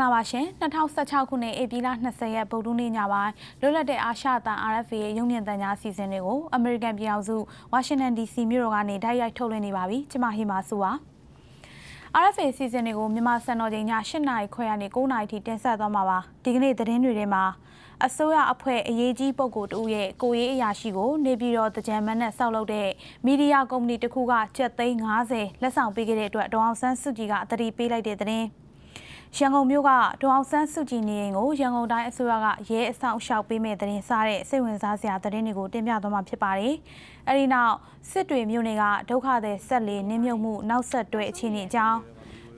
္ဂလာပါရှင်2016ခုနှစ်ဧပြီလ20ရက်ဗုဒ္ဓနေ့ညပိုင်းလွတ်လပ်တဲ့အာရှတန် RFA ရဲ့ရုံမြင့်တန်ကြားစီစဉ်တွေကိုအမေရိကန်ပြည်အောင်စုဝါရှင်တန် DC မြို့တော်ကနေတိုက်ရိုက်ထုတ်လွှင့်နေပါပြီကျွန်မဟီမာဆူပါ RFA စီစဉ်တွေကိုမြန်မာစံတော်ချိန်ည8နာရီခွဲကနေ9နာရီထိတင်ဆက်သွားမှာပါဒီကနေ့သတင်းတွေထဲမှာအစိုးရအဖွဲ့အရေးကြီးပုဂ္ဂိုလ်တဦးရဲ့ကိုရေးအရာရှိကိုနေပြည်တော်တကြံမန်းနဲ့ဆောက်လုပ်တဲ့မီဒီယာကုမ္ပဏီတစ်ခုကကျပ်သိန်း90လက်ဆောင်ပေးခဲ့တဲ့အတွက်ဒေါအောင်ဆန်းစုကြည်ကအတတိပေးလိုက်တဲ့သတင်း ရန်ကုန်မြို့ကဒေါအောင်ဆန်းစုကြည်နေအိမ်ကိုရန်ကုန်တိုင်းအစိုးရကရဲအဆောင်ရှောက်ပေးမဲ့သတင်းစားတဲ့စိတ်ဝင်စားစရာသတင်းတွေကိုတင်ပြသွားမှာဖြစ်ပါတယ်။အဲဒီနောက်စစ်တွေမြို့နယ်ကဒုက္ခသည်ဆက်လေနင်းမြုပ်မှုနောက်ဆက်တွဲအခြေအနေအကြောင်း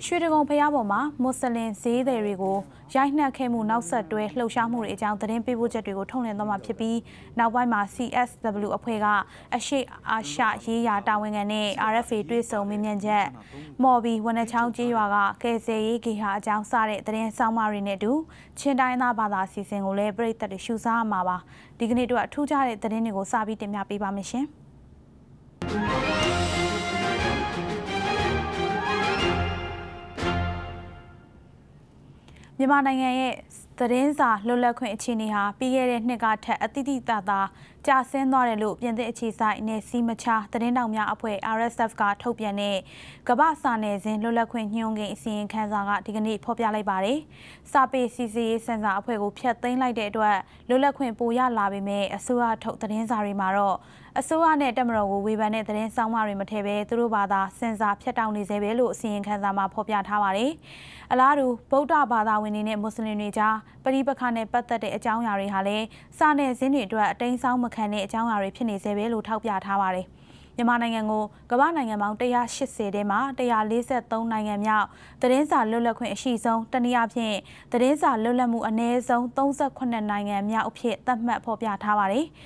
ရွှေတကုံဖျားပေါ်မှာမွတ်စလင်ဈေးသည်တွေကိုရိုက်နှက်ခဲ့မှုနောက်ဆက်တွဲလှုပ်ရှားမှုတွေအကြောင်းသတင်းပေးပို့ချက်တွေကိုထုတ်လွှင့်သွားမှာဖြစ်ပြီးနောက်ပိုင်းမှာ CSW အဖွဲ့ကအရှိအာရှရေးရာတာဝန်ခံနဲ့ RFA တွေ့ဆုံမေးမြန်းချက်မော်ဘီဝနချောင်းကျေးရွာကကယ်ဆယ်ရေးဂေဟာအကြောင်းစတဲ့သတင်းဆောင်မတွေနဲ့အတူချင်းတိုင်းသားဘာသာအစီအစဉ်ကိုလည်းပြည်သက်တွေရှုစားမှာပါဒီကနေ့တော့အထူးခြားတဲ့သတင်းတွေကိုစပြီးတင်ပြပေးပါမယ်ရှင်။ မြန်မာနိုင်ငံရဲ့သတင်းစာလွတ်လပ်ခွင့်အခြေအနေဟာပြီးခဲ့တဲ့နှစ်ကထက်အတိအကျသာကျဆင်းသွားတယ်လို့ပြင်သစ်အခြေစိုက်နေစီမချသတင်းတောင်များအဖွဲ့ RSF ကထုတ်ပြန်တဲ့ကမ္ဘာစာနယ်ဇင်းလွတ်လပ်ခွင့်ညွှန်းကိန်းအစီရင်ခံစာကဒီကနေ့ဖော်ပြလိုက်ပါတယ်။စာပေစီစီရေးစံစာအဖွဲ့ကိုဖျက်သိမ်းလိုက်တဲ့အတွက်လွတ်လပ်ခွင့်ပိုရလာပေမဲ့အစိုးရထုတ်သတင်းစာတွေမှာတော့ အစိုးရနဲ့တက်မတော်ကိုဝေဖန်တဲ့သတင်းဆောင်မတွေမထည့်ဘဲသူတို့ဘာသာစင်စာဖျက်တောက်နေစေပဲလို့အစီရင်ခံစာမှာဖော်ပြထားပါတယ်။အလားတူဗုဒ္ဓဘာသာဝင်တွေနဲ့မွတ်စလင်တွေကြားပဋိပက္ခနဲ့ပတ်သက်တဲ့အကြောင်းအရာတွေဟာလည်းစာနယ်ဇင်းတွေအတွက်အတိမ်းဆောင်မခံတဲ့အကြောင်းအရာတွေဖြစ်နေစေပဲလို့ထောက်ပြထားပါတယ်။မြန်မာနိုင်ငံကိုကမ္ဘာနိုင်ငံပေါင်း180ထဲမှာ143နိုင်ငံမြောက်သတင်းစာလွတ်လပ်ခွင့်အရှိဆုံးတနည်းအားဖြင့်သတင်းစာလွတ်လပ်မှုအနည်းဆုံး38နိုင်ငံမြောက်အဖြစ်သတ်မှတ်ဖော်ပြထားပါတယ်။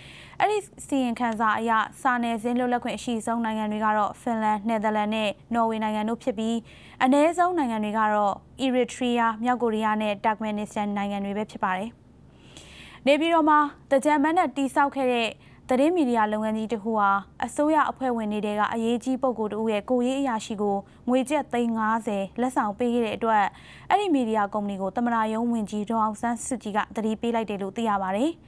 အဲ့ဒီစီရင်ခံစာအရစာနယ်ဇင်းလွတ်လပ်ခွင့်အရှိဆုံးနိုင်ငံတွေကတော့ဖင်လန်၊နယ်သာလန်နဲ့နော်ဝေနိုင်ငံတို့ဖြစ်ပြီးအနည်းဆုံးနိုင်ငံတွေကတော့အီရီထရီးယား၊မြောက်ကိုရီးယားနဲ့တာကမန်နစ္စတန်နိုင်ငံတွေပဲဖြစ်ပါတယ်။နေပြည်တော်မှာတကြံမန်းနဲ့တိစောက်ခဲ့တဲ့သတင်းမီဒီယာလုပ်ငန်းကြီးတစ်ခုဟာအစိုးရအဖွဲ့ဝင်တွေကအရေးကြီးပုံကိုယ်တူရဲ့ကိုရေးအရာရှိကိုငွေကျပ်350လက်ဆောင်ပေးခဲ့တဲ့အတွက်အဲ့ဒီမီဒီယာကုမ္ပဏီကိုတမနာယုံဝင်ကြီးဒေါအောင်ဆန်းစုကြည်ကတတိပေးလိုက်တယ်လို့သိရပါတယ်။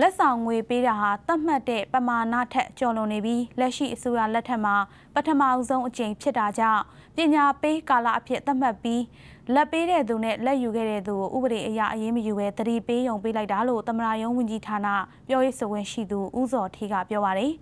လက်ဆောင်ငွေပေးတာဟာသတ်မှတ်တဲ့ပမာဏထက်ကျော်လွန်နေပြီးလက်ရှိအစိုးရလက်ထက်မှာပထမအဆုံးအကြိမ်ဖြစ်တာကြောင့်ပညာပေးကာလအဖြစ်သတ်မှတ်ပြီးလက်ပေးတဲ့သူနဲ့လက်ယူခဲ့တဲ့သူကိုဥပဒေအရအရေးမယူဘဲတတိပေးယုံပေးလိုက်တာလို့သမရာယုံဝန်ကြီးဌာနပြောရေးဆိုခွင့်ရှိသူဦးစောထေးကပြောပါတယ်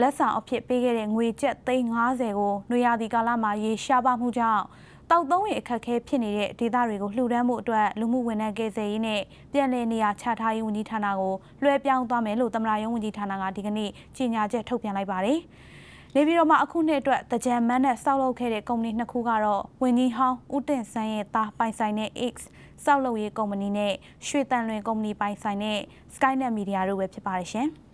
လက်ဆောင်အဖြစ်ပေးခဲ့တဲ့ငွေကျပ်350ကိုနွေရာသီကာလမှာရေရှားပါမှုကြောင့် တောက်သုံးရအခက်အခဲဖြစ်နေတဲ့ဒေသတွေကိုလှူဒန်းမှုအတွက်လူမှုဝန်ထမ်းကယ်ဆယ်ရေးနဲ့ပြည်내နေရာချထားရေးဝန်ကြီးဌာနကိုလွှဲပြောင်းသွားမယ်လို့သမ္မတရုံးဝန်ကြီးဌာနကဒီကနေ့ကြေညာချက်ထုတ်ပြန်လိုက်ပါတယ်။နေပြည်တော်မှာအခုနှစ်အတွက်တကြံမန်းနဲ့စောက်လုပ်ခဲ့တဲ့ကုမ္ပဏီနှစ်ခုကတော့ဝင်းကြီးဟောင်းဦးတင်ဆန်းရဲ့သားပိုင်ဆိုင်တဲ့ X စောက်လုပ်ရေးကုမ္ပဏီနဲ့ရွှေတန်လွင်ကုမ္ပဏီပိုင်ဆိုင်တဲ့ Skynet Media တို့ပဲဖြစ်ပါတယ်ရှင်။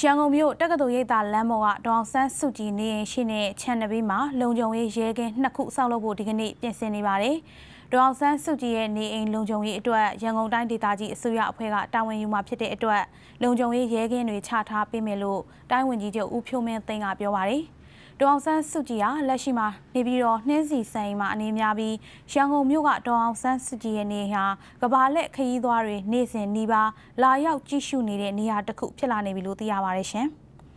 ရန်ကုန်မြို့တက္ကသိုလ်ရိပ်သာလမ်းပေါ်ကဒေါအောင်ဆန်းစုကြည်နေရင်ရှိတဲ့ခြံနဘေးမှာလုံခြုံရေးရဲကင်းနှစ်ခုဆောက်လုပ်ဖို့ဒီကနေ့ပြင်ဆင်နေပါတယ်။ဒေါအောင်ဆန်းစုကြည်ရဲ့နေအိမ်လုံခြုံရေးအတွက်ရန်ကုန်တိုင်းဒေသကြီးအစိုးရအဖွဲ့ကတာဝန်ယူမှာဖြစ်တဲ့အတွက်လုံခြုံရေးရဲကင်းတွေချထားပေးမယ်လို့တိုင်းဝန်ကြီးချုပ်ဦးဖြိုးမင်းသိန်းကပြောပါတယ်။ ဒေါအောင်ဆန်းစုကြည်ဟာလက်ရှိမှာနေပြီးတော့နှင်းစီဆိုင်မှာအနေများပြီးရန်ကုန်မြို့ကဒေါအောင်ဆန်းစုကြည်ရဲ့နေဟာကဘာလက်ခရီးသွားတွေနေ့စဉ်နှီးပါလာရောက်ကြည့်ရှုနေတဲ့နေရာတစ်ခုဖြစ်လာနေပြီလို့သိရပါတယ်ရှင်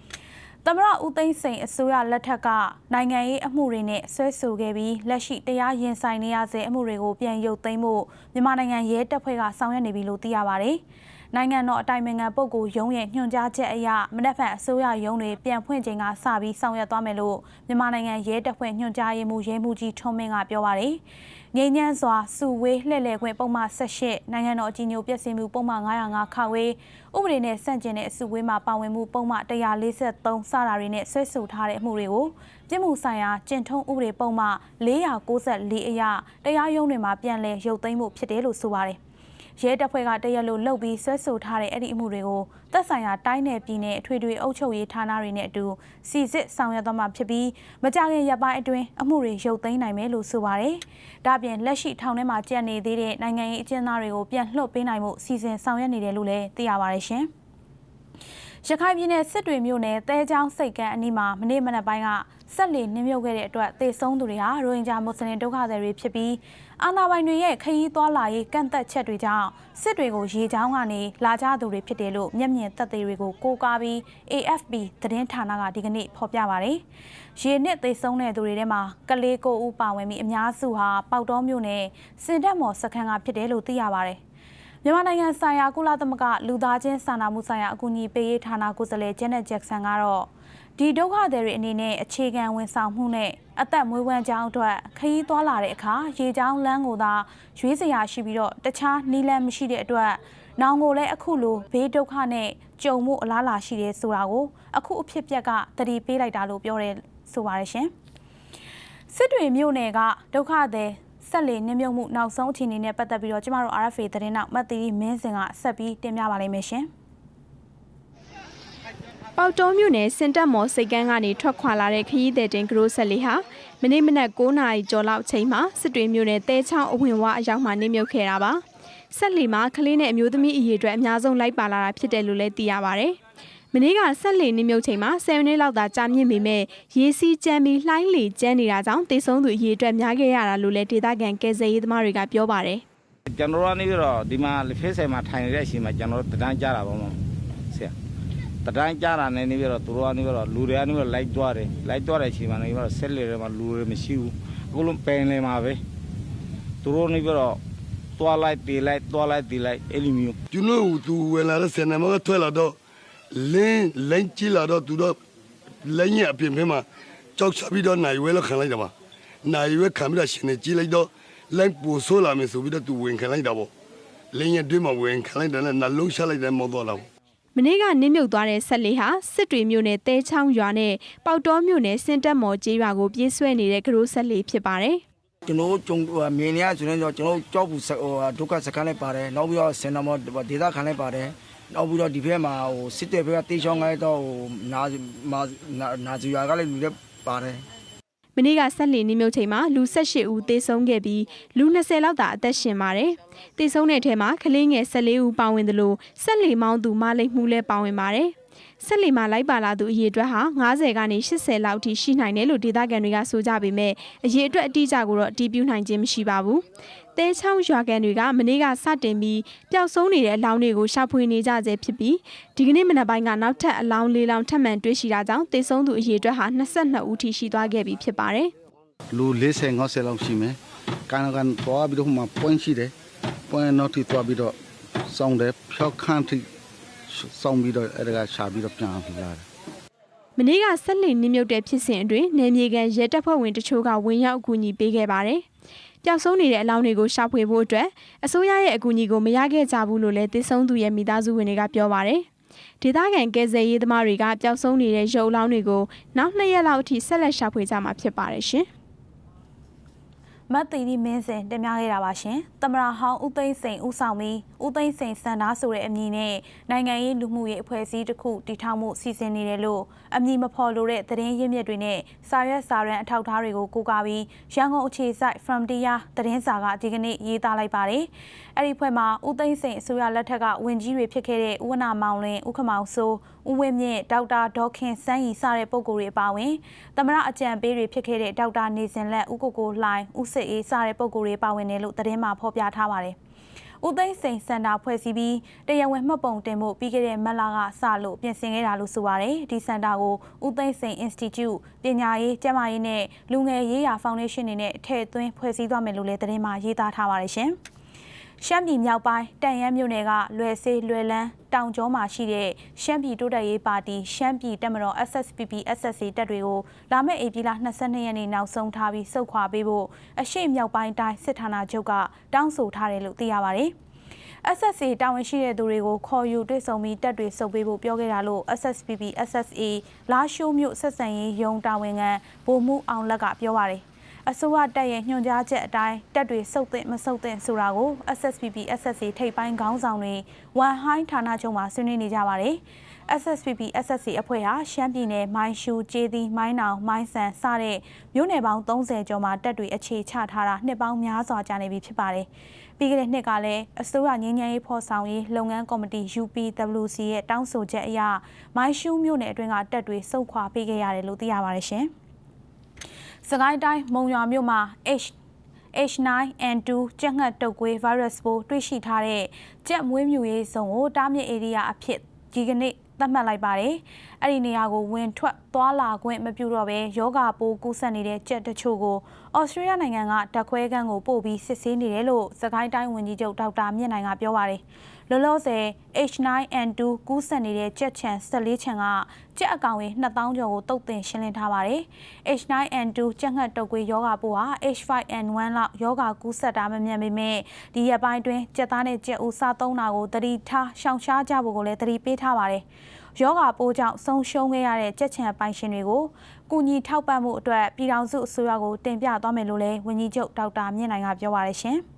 ။သမရဦးသိန်းစိန်အစိုးရလက်ထက်ကနိုင်ငံရေးအမှုတွေနဲ့ဆွဲဆိုခဲ့ပြီးလက်ရှိတရားရင်ဆိုင်နေရတဲ့အမှုတွေကိုပြန်ရုပ်သိမ်းဖို့မြန်မာနိုင်ငံရဲတပ်ဖွဲ့ကဆောင်ရွက်နေပြီလို့သိရပါတယ်။ နိုင်ငံတော်အတိုင်ပင်ခံပုဂ္ဂိုလ်ရုံးရဲ့ညွှန်ကြားချက်အရမနက်ဖြန်အစိုးရရုံးတွေပြန်ဖွင့်ချိန်ကစပြီးဆောင်ရွက်သွားမယ်လို့မြန်မာနိုင်ငံရဲတပ်ဖွဲ့ညွှန်ကြားရေးမှူးရဲမှူးကြီးထွန်းမင်းကပြောပါတယ်။ငြိမ်းချမ်းစွာစုဝေးလှည့်လည်ခွင့်ပုံမှန်18နိုင်ငံတော်အကြီးအကျယ်ပြည့်စုံမှုပုံမှန်905ခါဝေးဥပဒေနဲ့ဆန့်ကျင်တဲ့အစုဝေးမှာပါဝင်မှုပုံမှန်143စတာတွေနဲ့ဆွဲဆိုထားတဲ့အမှုတွေကိုပြည်မှုဆိုင်ရာကျင့်ထုံးဥပဒေပုံမှန်494အရတရားရုံးတွေမှာပြန်လည်ရုပ်သိမ်းမှုဖြစ်တယ်လို့ဆိုပါတယ် ရဲတပ်ဖွဲ့ကတရက်လိုလှုပ်ပြီးဆွဲဆိုထားတဲ့အဲ့ဒီအမှုတွေကိုသက်ဆိုင်ရာတိုင်းနယ်ပြည်နယ်အထွေထွေအုပ်ချုပ်ရေးဌာနတွေနဲ့အတူစီစစ်ဆောင်ရွက်သွားမှာဖြစ်ပြီးမကြခင်ရပ်ပိုင်းအတွင်းအမှုတွေရုပ်သိမ်းနိုင်မယ်လို့ဆိုပါတယ်။ဒါပြင်လက်ရှိထောင်ထဲမှာကြံ့နေသေးတဲ့နိုင်ငံရေးအကျဉ်းသားတွေကိုပြန်လွှတ်ပေးနိုင်မှုစီစဉ်ဆောင်ရွက်နေတယ်လို့လည်းသိရပါတယ်ရှင်။ရခိုင်ပြည်နယ်စစ်တွေမြို့နယ်တဲချောင်းစိတ်ကမ်းအနီးမှာမနေ့မနက်ပိုင်းကဆက်လီနှင်းမြုပ်ခဲ့တဲ့အတွက်သေဆုံးသူတွေဟာရိုဟင်ဂျာမွတ်စလင်ဒုက္ခသည်တွေဖြစ်ပြီး အာဏာပိုင်တွေရဲ့ခရီးသွားလာရေးကန့်သက်ချက်တွေကြောင့်စစ်တွေကိုရေချောင်းကနေလာကြသူတွေဖြစ်တယ်လို့မျက်မြင်သက်သေတွေကိုကိုးကားပြီး AFP သတင်းဌာနကဒီကနေ့ဖော်ပြပါတယ်။ရေနစ်သိဆုံးတဲ့သူတွေထဲမှာကလေးကိုဦးပါဝင်ပြီးအများစုဟာပေါက်တော်မြို့နယ်စင်တက်မော်စခန်းကဖြစ်တယ်လို့သိရပါတယ်။မြန်မာနိုင်ငံဆိုင်ရာကုလသမဂ္ဂလူသားချင်းစာနာမှုဆိုင်ရာအကူအညီပေးရေးဌာနကိုယ်စားလှယ်ဂျက် net ဂျက်ဆန်ကတော့ ဒီဒုက္ခသည်တွေအနေနဲ့အခြေခံဝန်ဆောင်မှုနဲ့အသက်မွေးဝမ်းကြောင်းအတွက်ခရီးသွားလာတဲ့အခါရေချောင်းလမ်းကိုသာရွေးစရာရှိပြီးတော့တခြားနီးလန်းမရှိတဲ့အတွက်နောင်ကိုလည်းအခုလိုဘေးဒုက္ခနဲ့ကြုံမှုအလားအလာရှိတယ်ဆိုတာကိုအခုအဖြစ်အပျက်ကတတိပေးလိုက်တာလို့ပြောရဲဆိုပါရရှင်စစ်တွေမြို့နယ်ကဒုက္ခသည်ဆက်လေနှမြုပ်မှုနောက်ဆုံးအခြေအနေနဲ့ပတ်သက်ပြီးတော့ကျမတို့ RFA သတင်းနောက်မတ်တီမင်းစင်ကဆက်ပြီးတင်ပြပါလိမ့်မယ်ရှင် ပေါတောမြို့နယ်စင်တက်မော်စိတ်ကန်းကနေထွက်ခွာလာတဲ့ခရီးသည်တင်ဂရိုးဆက်လေးဟာမနေ့မနက်9နာရီကျော်လောက်အချိန်မှာစစ်တွေမြို့နယ်တဲချောင်းအဝင်ဝအရောက်မှနေမြုပ်ခဲ့တာပါဆက်လီမှာကလေးနဲ့အမျိုးသမီးအရေးအတွက်အများဆုံးလိုက်ပါလာတာဖြစ်တယ်လို့လည်းသိရပါဗျမနေ့ကဆက်လီနေမြုပ်ချိန်မှာ10မိနစ်လောက်သာကြာမြင့်ပေမဲ့ရေစီးကြမ်းပြီးလှိုင်းလေကျန်းနေတာကြောင့်တေဆုံးသူအရေးအတွက်များခဲ့ရတာလို့လည်းဒေသခံကယ်ဆယ်ရေးသမားတွေကပြောပါတယ်ကျွန်တော်တို့ကနေပြီးတော့ဒီမှာလက်ဖေးဆိုင်မှာထိုင်နေတဲ့အချိန်မှာကျွန်တော်တို့တန်းကြတာပေါ့မဆရာ တန်းကြတာနဲ့နေပြီးတော့သူတို့ကနေပြီးတော့လူတွေကနေပြီးတော့လိုက်သွားတယ်လိုက်သွားတဲ့အချိန်မှာနေပြီးတော့ဆက်လေတွေမှာလူတွေမရှိဘူးအခုလုံးပင်လေမှာပဲသူတို့နေပြီးတော့သွားလိုက်တေးလိုက်သွားလိုက်တေးလိုက်အဲ့လိုမျိုးကျွန်တော်တို့သူဝင်လာတဲ့ဆယ်နံပါတ်ထွက်လာတော့လင်းလင်းကြည့်လာတော့သူတော့လင်းရဲ့အပြင်ဖက်မှာကြောက်ချပြီးတော့နိုင်ဝဲလောက်ခံလိုက်တာပါနိုင်ဝဲခံပြီးတော့ရှင်နေကြည့်လိုက်တော့လိုင်းပူဆိုးလာမယ်ဆိုပြီးတော့သူဝင်ခံလိုက်တာပေါ့လင်းရဲ့တွင်းမှာဝင်ခံလိုက်တယ်နဲ့နှလုံးရှလိုက်တယ်မောတော့လာပေါ့ မနေ့ကနင်းမြုပ်သွားတဲ့ဆက်လေးဟာစစ်တွေမြို့နယ်တဲချောင်းရွာနဲ့ပေါက်တော်မြို့နယ်စင်တက်မော်ကျေးရွာကိုပြေးဆွဲနေတဲ့ဂရိုးဆက်လေးဖြစ်ပါတယ်ကျွန်တော်တို့ကြုံဟိုမြင်နေရဆိုရင်တော့ကျွန်တော်တို့ကြောက်ဘူးဟိုဒုက္ခစခန်းလိုက်ပါတယ်နောက်ပြီးတော့စင်နမောဒေသခံလိုက်ပါတယ်နောက်ပြီးတော့ဒီဘက်မှာဟိုစစ်တဲ့ဘက်ကတေးချောင်းကိုင်းတော့ဟိုနာမာနာဇီယာကလည်းလူလည်းပါတယ် မနေ့ကဆက်လီနင်းမြုပ်ချိန်မှာလူ18ဦးသေဆုံးခဲ့ပြီးလူ20လောက်သာအသက်ရှင်ပါတယ်သေဆုံးတဲ့ထဲမှာကလေးငယ်14ဦးပါဝင်တယ်လို့ဆက်လီမောင်းသူမလိတ်မှုလည်းပါဝင်ပါတယ်ဆက်လီမှာလိုက်ပါလာသူအရေအတွက်ဟာ90ကနေ80လောက်ထိရှိနိုင်တယ်လို့ဒေသခံတွေကဆိုကြပေမဲ့အရေအတွက်အတိအကျကိုတော့အတည်ပြုနိုင်ခြင်းမရှိပါဘူး။ တဲချောင်းရွာကန်တွေကမနေ့ကစတင်ပြီးပျောက်ဆုံးနေတဲ့အလောင်းတွေကိုရှာဖွေနေကြဆဲဖြစ်ပြီးဒီကနေ့မနက်ပိုင်းကနောက်ထပ်အလောင်း၄လောင်းထပ်မံတွေ့ရှိတာကြောင့်သေဆုံးသူအရေအတွက်ဟာ22ဦးထိရှိသွားခဲ့ပြီဖြစ်ပါတယ်။လူ40 50လောက်ရှိမယ်။ကန်ကန်သွားပြီးတော့မှပွင့်ရှိတယ်။ပွင့်နောက်ထိသွားပြီးတော့စောင်းတယ်ဖြောက်ခန့်ထိစောင်းပြီးတော့အဲ့ဒါကရှာပြီးတော့ပြန်လာတယ်မနေ့ကဆက်လင်နင်းမြုပ်တဲ့ဖြစ်စဉ်အတွင်းနယ်မြေကန်ရဲတပ်ဖွဲ့ဝင်တချို့ကဝင်ရောက်အကူအညီပေးခဲ့ပါတယ်။ ပျောက်ဆုံးနေတဲ့အလောင်းတွေကိုရှာဖွေဖို့အတွက်အစိုးရရဲ့အကူအညီကိုမရခဲ့ကြဘူးလို့လည်းသိဆုံးသူရဲ့မိသားစုဝင်တွေကပြောပါတယ်။ဒေသခံကယ်ဆယ်ရေးသမားတွေကပျောက်ဆုံးနေတဲ့ရုပ်အလောင်းတွေကိုနောက်နှစ်ရက်လောက်အထိဆက်လက်ရှာဖွေကြမှာဖြစ်ပါတယ်ရှင်။ မတ်တီဒီမင်းစင်တင်ပြခဲ့တာပါရှင်။တမရာဟောင်းဦးသိန်းစိန်ဦးဆောင်ပြီးဦးသိန်းစိန်စန္ဒာဆိုတဲ့အမည်နဲ့နိုင်ငံရေးလူမှုရေးအဖွဲ့အစည်းတစ်ခုတည်ထောင်မှုစီစဉ်နေတယ်လို့အမည်မဖော်လို့တဲ့သတင်းရင်းမြစ်တွေနဲ့စာရွက်စာတမ်းအထောက်အထားတွေကိုကိုးကားပြီးရန်ကုန်အခြေစိုက် Frontier သတင်းစာကဒီကနေ့ရေးသားလိုက်ပါတယ်။အဲ့ဒီဖွဲ့မှာဦးသိန်းစိန်အစိုးရလက်ထက်ကဝင်ကြီးတွေဖြစ်ခဲ့တဲ့ဦးဝနာမောင်လင်းဦးခမောင်စိုး ဦးဝင်းမြင့်ဒေါက်တာဒေါခင်စန်းရီစတဲ့ပုဂ္ဂိုလ်တွေအပါအဝင်သမရအကြံပေးတွေဖြစ်ခဲ့တဲ့ဒေါက်တာနေစင်လက်ဦးကိုကိုလှိုင်ဦးစစ်အေးစတဲ့ပုဂ္ဂိုလ်တွေပါဝင်တယ်လို့သတင်းမှာဖော်ပြထားပါတယ်။ဦးသိန်းစိန်စန္ဒာဖွဲ့စည်းပြီးတရားဝင်မှတ်ပုံတင်မှုပြီးခဲ့တဲ့မတ်လကစလို့ပြင်ဆင်ခဲ့တာလို့ဆိုပါတယ်။ဒီစန္ဒာကိုဦးသိန်းစိန် Institute ပညာရေးကျန်းမာရေးနဲ့လူငယ်ရေးရာဖောင်ဒေးရှင်းနေနဲ့ထည့်သွင်းဖွဲ့စည်းသွားမယ်လို့လည်းသတင်းမှာရေးသားထားပါတယ်ရှင်။ ရှမ်းပြည်မြောက်ပိုင်းတန်ရမ်းမြို့နယ်ကလွယ်စေးလွယ်လန်းတောင်ကျောမှာရှိတဲ့ရှမ်းပြည်တိုးတက်ရေးပါတီရှမ်းပြည်တက်မတော် SSPP SSC တပ်တွေကိုလာမယ့်ဧပြီလ22ရက်နေ့နောက်ဆုံးထားပြီးစုခွာပေးဖို့အရှိမြောက်ပိုင်းတိုင်းစစ်ဌာနချုပ်ကတောင်းဆိုထားတယ်လို့သိရပါတယ်။ SSA တာဝန်ရှိတဲ့သူတွေကိုခေါ်ယူတွေ့ဆုံပြီးတက်တွေစုပ်ပေးဖို့ပြောခဲ့တာလို့ SSPP SSA လာရှိုးမြို့ဆက်ဆံရေးရုံးတာဝန်ခံဗိုလ်မှူးအောင်လက်ကပြောပါတယ်။ အစိုးရတပ်ရဲ့ညွှန်ကြားချက်အတိုင်းတက်တွေစုပ်သင့်မစုပ်သင့်ဆိုတာကို SSPP SSA ထိပ်ပိုင်းခေါင်းဆောင်တွေဝန်ဟိုင်းဌာနချုပ်မှာဆွေးနွေးနေကြပါတယ်။ SSPP SSC အဖွဲ့ဟာရှမ်းပြည်နယ်မိုင်းရှူကျေးသီးမိုင်းနောင်မိုင်းဆန်စတဲ့မြို့နယ်ပေါင်း30ကျော်မှာတက်တွေအခြေချထားတာနှစ်ပေါင်းများစွာကြာနေပြီဖြစ်ပါတယ်။ပြီးခဲ့တဲ့နှစ်ကလည်းအစိုးရငင်းငယ်ရေးဖော်ဆောင်ရေးလုပ်ငန်းကော်မတီ UPWC ရဲ့တောင်းဆိုချက်အရမိုင်းရှူမြို့နယ်အတွင်းကတက်တွေစုခွာပေးခဲ့ရတယ်လို့သိရပါတယ်ရှင်။ စကိုင်းတိုင်းမုံရွာမြို့မှာ H H9N2 ကြက်ငှက်တုပ်ကွေး virus ပိုးတွေ့ရှိထားတဲ့ကြက်မွေးမြူရေးစုံကိုတားမြစ် area အဖြစ်ဒီကနေ့သတ်မှတ်လိုက်ပါတယ်။အဲ့ဒီနေရာကိုဝင်ထွက်သွားလာခွင့်မပြုတော့ဘဲယောဂပိုးကူးစက်နေတဲ့ကြက်တချို့ကိုဩစတြေးလျနိုင်ငံကဓာတ်ခွဲခန်းကိုပို့ပြီးစစ်ဆေးနေတယ်လို့စကိုင်းတိုင်းဝန်ကြီးချုပ်ဒေါက်တာမြင့်နိုင်ကပြောပါတယ်။ လောလောဆယ် H9N2 ကူးစက်နေတဲ့ကြက်ချန်14ချန်ကကြက်အကောင်ရေ2000ကျော်ကိုတုတ်တင်ရှင်းလင်းထားပါတယ်။ H9N2 ကြက်ငှက်တုပ်ကွေးယောဂပိုးဟာ H5N1 လောက်ယောဂကူးစက်တာမမြန်ပေမဲ့ဒီရက်ပိုင်းတွင်ကြက်သားနဲ့ကြက်ဦးစားသုံးတာကိုသတိထားရှောင်ရှားကြဖို့ကိုလည်းသတိပေးထားပါတယ်။ယောဂပိုးကြောင့်ဆုံးရှုံးခဲ့ရတဲ့ကြက်ချန်ပိုင်ရှင်တွေကိုကုညီထောက်ပံ့မှုအတွက်ပြည်ထောင်စုအစိုးရကိုတင်ပြသွားမယ်လို့လည်းဝန်ကြီးချုပ်ဒေါက်တာမြင့်နိုင်ကပြောပါရရှင်။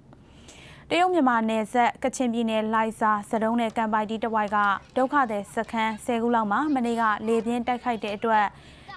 တရုတ်မြန်မာနယ်စပ်ကချင်ပြည်နယ်လိုက်စာစတုံးနဲ့ကံပိုက်တီတဝိုက်ကဒုက္ခသည်စခန်း10ခုလောက်မှာမနေ့ကလေပြင်းတိုက်ခိုက်တဲ့အတွက်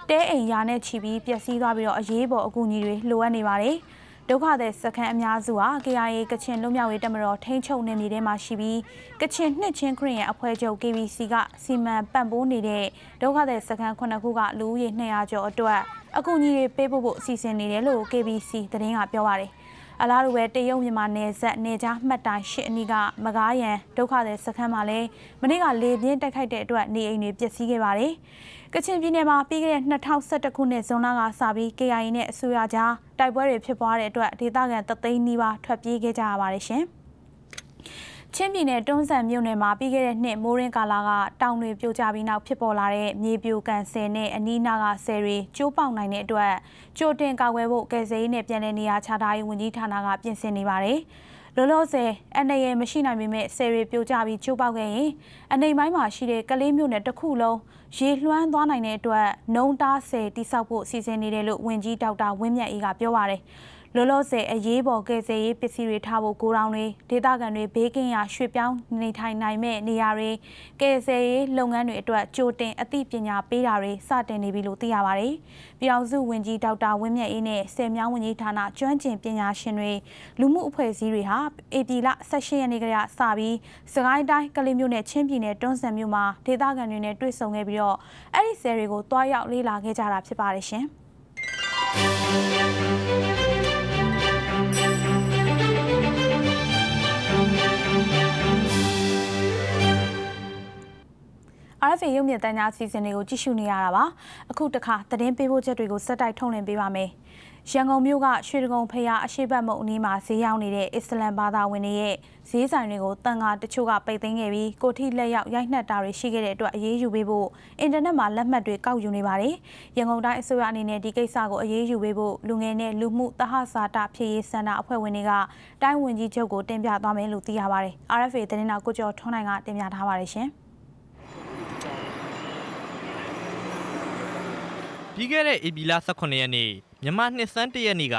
တဲအိမ်ရာနဲ့ချီပြီးပျက်စီးသွားပြီးတော့အရေးပေါ်အကူအညီတွေလိုအပ်နေပါတယ်။ဒုက္ခသည်စခန်းအများစုဟာ KIA ကချင်လူမျိုးရေးတပ်မတော်ထိန်းချုပ်နေမြေထဲမှာရှိပြီးကချင်နှစ်ချင်းခရီးရန်အဖွဲ့ချုပ် KBC ကစီမံပံ့ပိုးနေတဲ့ဒုက္ခသည်စခန်း9ခုကလူဦးရေ200ကျော်အတွက်အကူအညီတွေပေးဖို့ဖို့အစီအစဉ်နေတယ်လို့ KBC သတင်းကပြောပါတယ်။ အလားတူပဲတရုတ်မြန်မာနယ်စပ်နေကြားမှတ်တိုင်ရှစ်အနီးကမကားရန်ဒုက္ခသည်စခန်းမှာလည်းမနေ့ကလေပြင်းတိုက်ခိုက်တဲ့အတွက်နေအိမ်တွေပျက်စီးခဲ့ပါတယ်။ကချင်ပြည်နယ်မှာပြီးခဲ့တဲ့2011ခုနှစ်ဇွန်လကစပြီး KIA နဲ့အစိုးရကြားတိုက်ပွဲတွေဖြစ်ပွားတဲ့အတွက်ဒေသခံတသိန်းနီးပါးထွက်ပြေးခဲ့ကြရပါတယ်ရှင်။ ချင်းပြည်နယ်တွန်းဆန်မြို့နယ်မှာပြီးခဲ့တဲ့နှစ်မိုးရင်းကာလကတောင်တွေပြိုကျပြီးနောက်ဖြစ်ပေါ်လာတဲ့မြေပြိုကန်ဆယ်နဲ့အနီးနားကဆယ်တွေကျိုးပေါက်နိုင်တဲ့အတွက်ကြိုတင်ကာကွယ်ဖို့ကယ်ဆယ်ရေးနဲ့ပြည်내နေရာချထားရေးဝန်ကြီးဌာနကပြင်ဆင်နေပါတယ်။လောလောဆယ်အနေရမရှိနိုင်ပေမဲ့ဆယ်တွေပြိုကျပြီးကျိုးပေါက်ခဲ့ရင်အနေပိုင်းမှာရှိတဲ့ကလေးမျိုးနဲ့တစ်ခုလုံးရေလွှမ်းသွားနိုင်တဲ့အတွက်နှုံတားဆယ်တိစောက်ဖို့စီစဉ်နေတယ်လို့ဝန်ကြီးဒေါက်တာဝင်းမြတ်အေးကပြောပါတယ်။ လောလောဆယ်အရေးပေါ်ကယ်ဆယ်ရေးပစ္စည်းတွေထားဖို့ကိုတောင်တွေဒေသခံတွေဘေးကင်းရာရွှေ့ပြောင်းနေထိုင်နိုင်မဲ့နေရာတွေကယ်ဆယ်ရေးလုပ်ငန်းတွေအတွက်ကြိုတင်အသိပညာပေးတာတွေစတင်နေပြီလို့သိရပါတယ်။ပြည်အောင်စုဝန်ကြီးဒေါက်တာဝင်းမြတ်အေးနဲ့ဆယ်မြောင်းဝန်ကြီးဌာနကျွမ်းကျင်ပညာရှင်တွေလူမှုအဖွဲ့အစည်းတွေဟာဧပြီလ18ရက်နေ့ကစပြီးစကိုင်းတိုင်းကလေးမျိုးနဲ့ချင်းပြည်နယ်တွန်းဆန်မြို့မှာဒေသခံတွေနဲ့တွေ့ဆုံခဲ့ပြီးတော့အဲ့ဒီဆယ်တွေကိုတွားရောက်လေ့လာခဲ့ကြတာဖြစ်ပါတယ်ရှင်။ RFA ရုပ်မြင်သံကြားအစီအစဉ်တွေကိုကြည့်ရှုနေရတာပါအခုတခါသတင်းပေးပို့ချက်တွေကိုစက်တိုက်ထုတ်လွှင့်ပေးပါမယ်ရန်ကုန်မြို့ကရွှေဒဂုံဖျားအရှိတ်မုံအနီးမှာဈေးရောက်နေတဲ့အစ္စလမ်ဘာသာဝင်တွေရဲ့ဈေးဆိုင်တွေကိုတန်ဃာတချို့ကပိတ်သိမ်းခဲ့ပြီးကိုထိလက်ရောက်ရိုက်နှက်တာတွေရှိခဲ့တဲ့အတွက်အရေးယူပေးဖို့အင်တာနက်မှာလက်မှတ်တွေကောက်ယူနေပါတယ်။ရန်ကုန်တိုင်းအစိုးရအနေနဲ့ဒီကိစ္စကိုအရေးယူပေးဖို့လူငယ်နဲ့လူမှုတဟဇာတဖြစ်ရေးစန္ဒအဖွဲ့ဝင်တွေကတိုင်းဝန်ကြီးချုပ်ကိုတင်ပြသွားမယ်လို့သိရပါတယ်။ RFA သတင်းတော်ကိုကျော်ထွန်းနိုင်ကတင်ပြထားပါတယ်ရှင်။ ပြီးခဲ့တဲ့ဧပြီလ18ရက်နေ့မြန်မာနှစ်စန်းတရက်နေ့က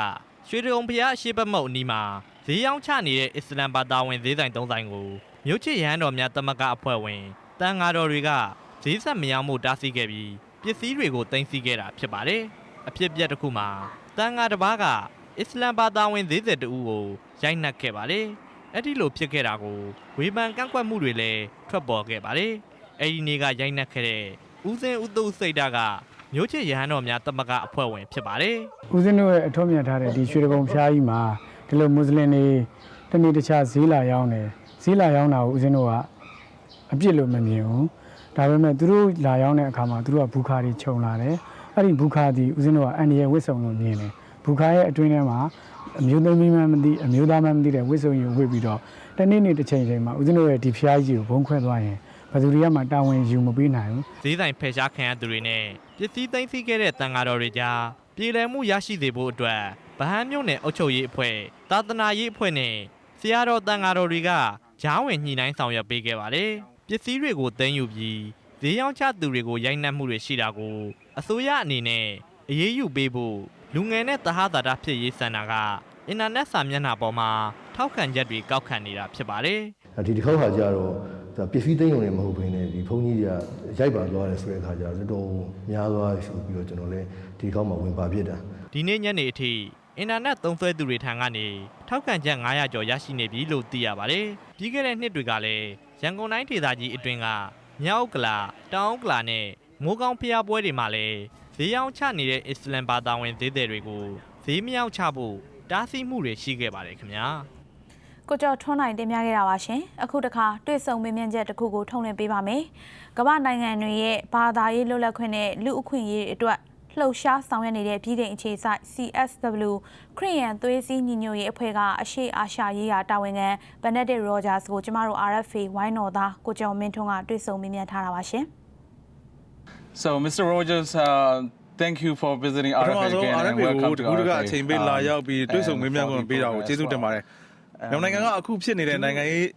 ရွှေတုံဖျားအရှိတ်မုတ်အနီးမှာဈေးရောင်းချနေတဲ့အစ္စလမ်ဘာသာဝင်ဈေးဆိုင်သုံးဆိုင်ကိုမြို့ချစ်ရဟန်းတော်များတမကအဖွဲ့ဝင်တန်ဃာတော်တွေကဈေးဆက်မရောင်းမှုတားဆီးခဲ့ပြီးပစ္စည်းတွေကိုတင်စီခဲ့တာဖြစ်ပါတယ်။အဖြစ်အပျက်တစ်ခုမှာတန်ဃာတစ်ပါးကအစ္စလမ်ဘာသာဝင်ဈေးဆက်တူကိုရိုက်နှက်ခဲ့ပါတယ်။အဲ့ဒီလိုဖြစ်ခဲ့တာကိုဝေဖန်ကန့်ကွက်မှုတွေလည်းထွက်ပေါ်ခဲ့ပါတယ်။အဲ့ဒီနေ့ကရိုက်နှက်ခဲ့တဲ့ဦးစင်ဦးသူစိတ်တာက မျိုးချစ်ရဟန်းတော်များတမကအဖွဲ့ဝင်ဖြစ်ပါတယ်ဦးဇင်းတို့ရဲ့အထွတ်မြတ်ထားတဲ့ဒီရွှေဒဂုံဖျားကြီးမှာဒီလိုမွတ်စလင်တွေတနေ့တခြားဈေးလာရောက်နေဈေးလာရောက်တာကိုဦးဇင်းတို့ကအပြစ်လို့မမြင်ဘူးဒါပေမဲ့သူတို့လာရောက်တဲ့အခါမှာသူတို့ကဘူခါတွေခြုံလာတယ်အဲ့ဒီဘူခါဒီဦးဇင်းတို့ကအန်ဒီရဲ့ဝစ်စုံလို့မြင်တယ်ဘူခါရဲ့အတွင်းထဲမှာအမျိုးသမီးမှမသိအမျိုးသားမှမသိတဲ့ဝစ်စုံယူဝစ်ပြီးတော့တနေ့နေ့တစ်ချိန်ချိန်မှာဦးဇင်းတို့ရဲ့ဒီဖျားကြီးကိုဘုံခွဲသွားရင် ဘယ်သူတွေကမှတာဝန်ယူမပေးနိုင်ဘူးဈေးဆိုင်ဖယ်ရှားခံရသူတွေနဲ့ပစ္စည်းသိမ်းဆည်းခဲ့တဲ့တန်ဃာတော်တွေကြားပြည်လည်မှုရရှိစေဖို့အတွက်ဗဟန်းမြို့နယ်အုပ်ချုပ်ရေးအဖွဲ့သာသနာရေးအဖွဲ့နဲ့ဆရာတော်တန်ဃာတော်တွေကဂျားဝင်ညှိနှိုင်းဆောင်ရွက်ပေးခဲ့ပါတယ်ပစ္စည်းတွေကိုသိမ်းယူပြီးဈေးရောင်းချသူတွေကိုရိုက်နှက်မှုတွေရှိတာကိုအစိုးရအနေနဲ့အရေးယူပေးဖို့လူငယ်နဲ့တဟသာတာဖြစ်ရေးစံတာကအင်တာနက်စာမျက်နှာပေါ်မှာထောက်ခံချက်တွေကောက်ခံနေတာဖြစ်ပါတယ် ဒီတစ်ခေါက်ခါကျတော့ဒါပစ္စည်းသိမ်းရုံနဲ့မဟုတ်ဘဲနဲ့ဒီဘုန်းကြီးတွေကရိုက်ပါသွားတယ်ဆိုတဲ့အခါကျတော့တော်တော်များသွားဆိုပြီးတော့ကျွန်တော်လည်းဒီခေါက်မှာဝင်ပါဖြစ်တာဒီနေ့ညနေအထိအင်တာနက်သုံးစွဲသူတွေထံကနေထောက်ခံချက်900ကျော်ရရှိနေပြီလို့သိရပါတယ်။ပြီးခဲ့တဲ့နှစ်တွေကလည်းရန်ကုန်တိုင်းဒေသကြီးအတွင်းကမြောက်ကလာတောင်ကလာနဲ့မိုးကောင်းဖျားပွဲတွေမှာလည်းဈေးရောင်းချနေတဲ့အစ္စလမ်ဘာသာဝင်ဈေးသည်တွေကိုဈေးမရောက်ချဖို့တားဆီးမှုတွေရှိခဲ့ပါတယ်ခင်ဗျာ ကိုကျော်ထွန်းနိုင်တင်ပြခဲ့တာပါရှင်အခုတခါတွေ့ဆုံမေးမြန်းချက်တစ်ခုကိုထုတ်လွှင့်ပေးပါမယ်ကမ္ဘာနိုင်ငံတွေရဲ့ဘာသာရေးလွတ်လပ်ခွင့်နဲ့လူအခွင့်အရေးတွေအတွက်လှုပ်ရှားဆောင်ရွက်နေတဲ့ပြည်ထောင်အခြေစိုက် CSW ခရီးယန်သွေးစည်းညီညွတ်ရေးအဖွဲ့ကအရှိအာရှရေးရာတာဝန်ခံ Benedict Rogers ကိုကျမတို့ RFA ဝိုင်းတော်သားကိုကျော်မင်းထွန်းကတွေ့ဆုံမေးမြန်းထားတာပါရှင် So, Mr. Rogers, uh, thank you for visiting ပထမ RFA ဆုံး again and RFA ကို welcome တ to ကူတက RFA. အချိန်ပေးလာရောက်ပြီးတွေ့ဆုံမေးမြန်းခွင့်ပေးတာကိုကျေးဇူးတင်ပါတယ်။ မြန်မာနိုင်ငံကအခုဖြစ်နေတဲ့နိုင်ငံရေး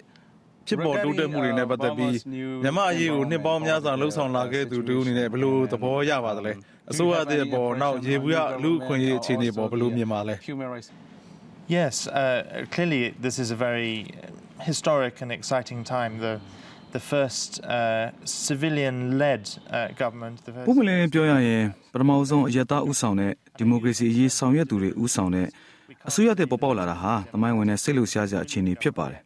ဖြစ်ပေါ်တိုးတက်မှုတွေနဲ့ပတ်သက်ပြီးမြန်မာအရေးကိုနှစ်ပေါင်းများစွာလှုပ်ဆောင်လာခဲ့သူတူအနေနဲ့ဘယ်လိုသဘောရပါသလဲ။အစိုးရအသစ်ပေါ်နောက်ရေဘူးရလူအခွင့်အရေးအခြေအနေပေါ်ဘယ်လိုမြင်ပါလဲ။ Human rights. Yes, uh, clearly this is a very historic and exciting time. The the first uh, civilian-led uh, government. The first ပုံမှန်လေးပြောရရင်ပထမဆုံးအယက်သားဥဆောင်တဲ့ဒီမိုကရေစီအရေးဆောင်ရွက်သူတွေဥဆောင်တဲ့ အစိုးရတဲ့ပေါ်ပေါက်လာတာဟာသမိုင်းဝင်တဲ့စိတ်လှုပ်ရှားစရာအခြေအနေဖြစ်ပါတယ်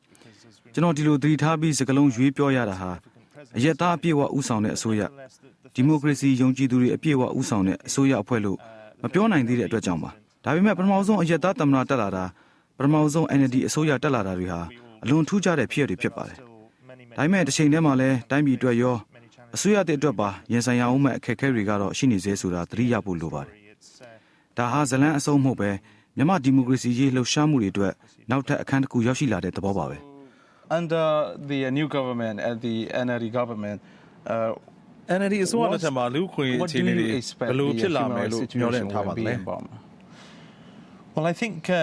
ကျွန်တော်ဒီလိုသတိထားပြီးစကလုံးရွေးပြောရတာဟာအယက်သားအပြည့်အဝဥဆောင်တဲ့အစိုးရဒီမိုကရေစီယုံကြည်သူတွေအပြည့်အဝဥဆောင်တဲ့အစိုးရအဖွဲ့လို့မပြောနိုင်သေးတဲ့အတွက်ကြောင့်ပါဒါပေမဲ့ပထမဆုံးအယက်သားတမနာတက်လာတာပထမဆုံး NLD အစိုးရတက်လာတာတွေဟာအလွန်ထူးခြားတဲ့ဖြစ်ရပ်တွေဖြစ်ပါတယ်ဒါပေမဲ့တစ်ချိန်တည်းမှာလည်းတိုင်းပြည်အတွက်ရောအစိုးရတဲ့အတွက်ပါရင်ဆိုင်ရအောင်မဲ့အခက်အခဲတွေကတော့ရှိနေသေးဆိုတာသတိရဖို့လိုပါတယ်။ဒါဟာဇလန်းအစုံမဟုတ်ပဲ မြန်မာဒီမိုကရေစီရေးလှုပ်ရှားမှုတွေအတွက်နောက်ထပ်အခန်းတစ်ခုရောက်ရှိလာတဲ့သဘောပါပဲ Under the uh, new government and the NLD government, uh, NLD အစိုးရလက်ထက်မှာလူ့အခွင့်အရေး what အခြေ do အနေ you တွေ expect ဘယ်လို the ဖြစ်လာ human မယ် rights လို့မျှော်လင့် situation ထားပါ will သ be လဲ in Burma? Well, I think. Uh,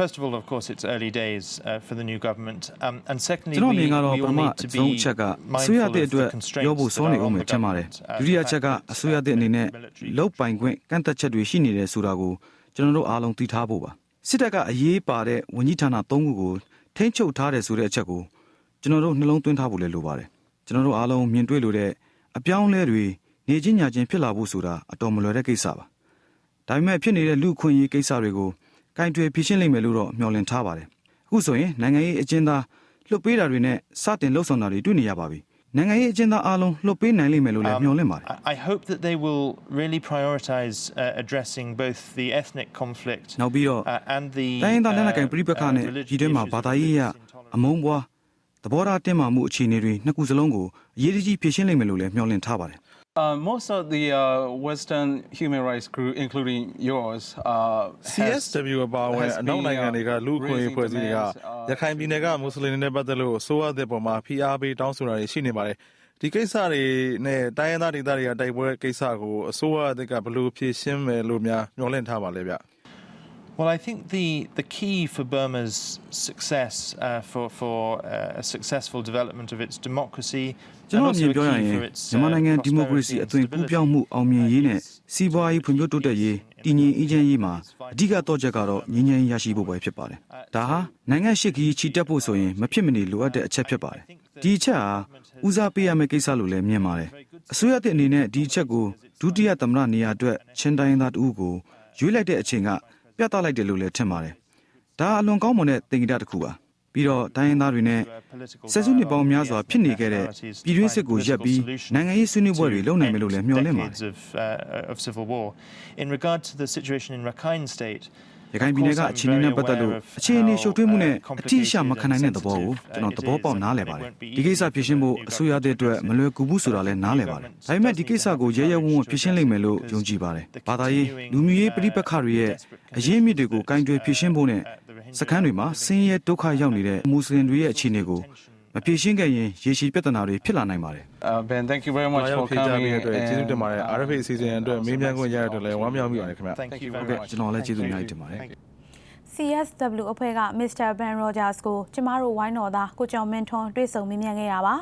First of all, of course, it's early days uh, for the new government, um, and secondly, ကျွန်တော် we, မြင်ကတော့ we ပထ all မ need အ to ဆုံး be အချက်ကအ mindful စိုးရ of တဲ့ the အတွက် constraints ပြောဖို့ that စောနေ are အောင် on ပဲ the ထင်ပါတယ် government. Uh, ဒုတိယ the ချက်က fact that အစိုးရတဲ့အနေနဲ့ military လောက်ပိုင်ခွင့်ကန့်သက်ချက်တွေရှိနေတယ်ဆိုတာကို ကျွန်တော်တို့အားလုံးသိထားဖို့ပါစစ်တပ်ကအရေးပါတဲ့ဝန်ကြီးဌာန၃ခုကိုထိန်းချုပ်ထားတယ်ဆိုတဲ့အချက်ကိုကျွန်တော်တို့နှလုံးသွင်းထားဖို့လည်းလိုပါတယ်ကျွန်တော်တို့အားလုံးမြင်တွေ့လို့တဲ့အပြောင်းအလဲတွေနေချင်းညာချင်းဖြစ်လာဖို့ဆိုတာအတော်မလွယ်တဲ့ကိစ္စပါဒါပေမဲ့ဖြစ်နေတဲ့လူအခွင့်အရေးကိစ္စတွေကိုကင်တွယ်ဖြေရှင်းနိုင်မယ်လို့တော့မျှော်လင့်ထားပါတယ်အခုဆိုရင်နိုင်ငံရေးအကျဉ်းသားလွှတ်ပေးတာတွေနဲ့စတင်လှုပ်ဆောင်တာတွေတွေ့နေရပါပြီ နိုင်ငံရေးအကျဉ်းသားအားလုံးလွှတ်ပေးနိုင်လိမ့်မယ်လို့လည်းမျှော်လင့်ပါတယ် I- I hope that they will really prioritize uh, addressing both the ethnic conflict နောက်ပြီးတော့ uh, and the တိုင်းရင်းသားလက်နက်ကိုင် uh, ပြည်ပခါနဲ့ uh, religious ဒီထဲမှာ issues ဘာ of သာရေးရ intolerance. အမုန်းပွားသဘောထားတင်းမာမှုအခြေအနေတွေနှစ်ခုစလုံးကိုအရေးတကြီးဖြေရှင်းနိုင်မယ်လို့လည်းမျှော်လင့်ထားပါတယ် Uh, most of the uh, Western human rights group, including yours, uh, has- CSW အပါအဝင် has အနောက် been, နိုင်ငံတွေက uh, လူ့အခွင့်အရေး raising ဖွဲ့စည်းတွေက demands, uh, ရခိုင်ပြည်နယ်ကမွတ်စလင်တွေနဲ့ပတ်သက်လို့အစိုးရအသစ်ပေါ်မှာဖိအားပေးတောင်းဆိုတာတွေရှိနေပါတယ်ဒီကိစ္စတွေနဲ့တိုင်းရင်းသားဒေသတွေကတိုက်ပွဲကိစ္စကိုအစိုးရအသစ်ကဘယ်လိုဖြေရှင်းမယ်လို့များမျှော်လင့်ထားပါလဲဗျ Well, I think the, the key for Burma's success, uh, for, for uh, a successful development of its democracy, ကျွန် and တော်အမြင် also a ပြောရ key ရင် for its မြန်မာ uh, နိုင်ငံဒီမိုကရေစီ prosperity အ and သွင်ကူး stability. ပြောင်းမှုအောင်မြင်ရေးနဲ့စီးပွားရေးဖွံ့ဖြိုးတိုးတက်ရေးတည်ငြိမ်အေးချမ်းရေးမှာအဓိကတော့ချက်ကတော့ငြိမ်းချမ်းရေးရရှိဖို့ပဲဖြစ်ပါတယ်။ဒါဟာနိုင်ငံရှိခီးချီတက်ဖို့ဆိုရင်မဖြစ်မနေလိုအပ်တဲ့အချက်ဖြစ်ပါတယ်။ဒီအချက်ဟာဦးစားပေးရမယ့်ကိစ္စလို့လည်းမြင်ပါတယ်။အစိုးရတဲ့အနေနဲ့ဒီအချက်ကိုဒုတိယသမ္မတနေရာအတွက်ချင်းတိုင်းသားတဦးကိုရွေးလိုက်တဲ့အချိန်ကပြသလိုက်တယ်လို့လည်းထင်ပါတယ်။ဒါအလွန်ကောင်းမွန်တဲ့သင်္ကေတတစ်ခုပါ။ ပြီးတော့တိုင်းရင်းသားတွေနဲ့ဆက်စုနှစ်ပေါင်းများစွာဖြစ်နေခဲ့တဲ့ပြည်တွင်းစစ်ကိုရပ်ပြီးနိုင်ငံရေးဆွေးနွေးပွဲတွေလုပ်နိုင်မယ်လို့လည်းမျှော်လင့်ပါတယ် decades of, uh, of civil war. In regard to the situation in Rakhine State, ရခိုင်ပြည်နယ်ကအခြေအနေနဲ့ပတ်သက်လို့အခြေအနေရှုပ်ထွေးမှုနဲ့အထီးအရှာမခံနိုင်တဲ့သဘောကိုကျွန်တော်သဘောပေါက်နားလည်ပါတယ်ဒီကိစ္စဖြေရှင်းဖို့အစိုးရတဲ့အတွက်မလွယ်ကူဘူးဆိုတာလည်းနားလည်ပါတယ်ဒါပေမဲ့ဒီကိစ္စကိုရဲရဲဝံ့ဝံ့ဖြေရှင်းနိုင်မယ်လို့ယုံကြည်ပါတယ်ဘာသာရေးလူမျိုးရေးပြိပက္ခတွေရဲ့အရင်းမြစ်တွေကိုကင်တွယ်ဖြေရှင်းဖို့နဲ့စခန်းတွေမှာဆင်းရဲဒုက္ခရောက်နေတဲ့မွတ်စလင်တွေရဲ့အခြေအနေကို မဖြေရှင်းခဲ့ရင်ရေရှည်ပြဿနာတွေဖြစ်လာနိုင်ပါတယ် Uh, ben, thank you very မာ much ရောက် for ဖြေချ coming. ပေးတဲ့အတွက်ကျေးဇူးတင်ပါတယ် and, uh, RFA အစီအစဉ်အတွက်မေးမြန်းခွင့်ရတဲ့အတွက်လည်းဝမ်းမြောက်မိပါတယ်ခင်ဗျ thank you very very much. much. ကျွန်တော်လည်းကျေးဇူးအများကြီးတင်ပါတယ် CSW အဖွဲ့က Mr. Ben Rogers ကိုကျမတို့ဝိုင်းတော်သားကိုကျော်မင်းထွန်းတွေ့ဆုံမေးမြန်းခဲ့တာပါ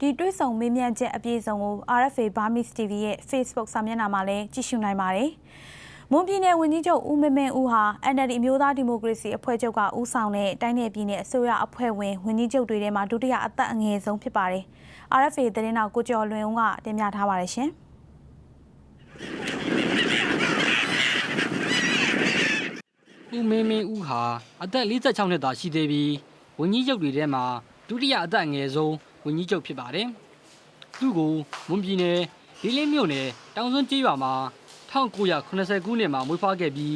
ဒီတွေ့ဆုံမေးမြန်းချက်အပြည့်အစုံကို RFA Burmese TV ရဲ့ Facebook စာမျက်နှာမှာလည်းကြည့်ရှုနိုင်ပါတယ် မွန်ပြည်နယ်ဝန်ကြီးချုပ်ဦးမင်းမင်းဦးဟာ NLD အမျိုးသားဒီမိုကရေစီအဖွဲ့ချုပ်ကဦးဆောင်တဲ့တိုင်းနယ်ပြည်နယ်အစိုးရအဖွဲ့ဝင်ဝန်ကြီးချုပ်တွေထဲမှာဒုတိယအသက်အငယ်ဆုံးဖြစ်ပါတယ် RFA သတင်းတော်ကိုကျော်လွင်ဦးကတင်ပြထားပါတယ်ရှင်ဦးမင်းမင်းဦးဟာအသက်46နှစ်သာရှိသေးပြီးဝန်ကြီးချုပ်တွေထဲမှာဒုတိယအသက်အငယ်ဆုံးဝန်ကြီးချုပ်ဖြစ်ပါတယ်။သူ့ကိုမွန်ပြည်နယ်လေးလင်းမြို့နယ်တောင်စွန်းကျေးရွာမှာ 1980ခုနှစ်မှာမွေးဖွားခဲ့ပြီး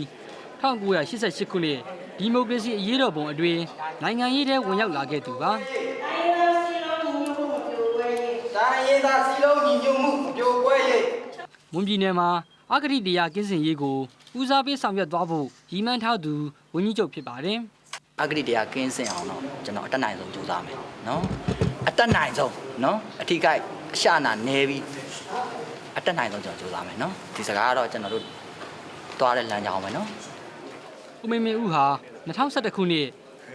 1988ခုနှစ်ဒီမိုကရေစီအရေးတော်ပုံအတွင်းနိုင်ငံရေးထဲဝင်ရောက်လာခဲ့သူပါတိုင်းရင်းသားစီလုံးညီညွတ်မှုကြိုးပွဲရဲ့မွန်ပြည်နယ်မှာအဂတိတရားကင်းစင်ရေးကိုဦးစားပေးဆောင်ရွက်သွားဖို့ရည်မှန်းထားသူဝန်ကြီးချုပ်ဖြစ်ပါတယ်အဂတိတရားကင်းစင်အောင်တော့ကျွန်တော်အတက်နိုင်ဆုံးကြိုးစားမယ်နော်အတက်နိုင်ဆုံးနော်အထီးကိုက်အရှာနာနေပြီး အတက်နိုင်ဆုံးကျွန်တော်ကြိုးစားမယ်နော်ဒီစကားကတော့ကျွန်တော်တို့သွားတဲ့လမ်းကြောင်းပဲနော်ဦးမင်းမင်းဦးဟာ2011ခုနှစ်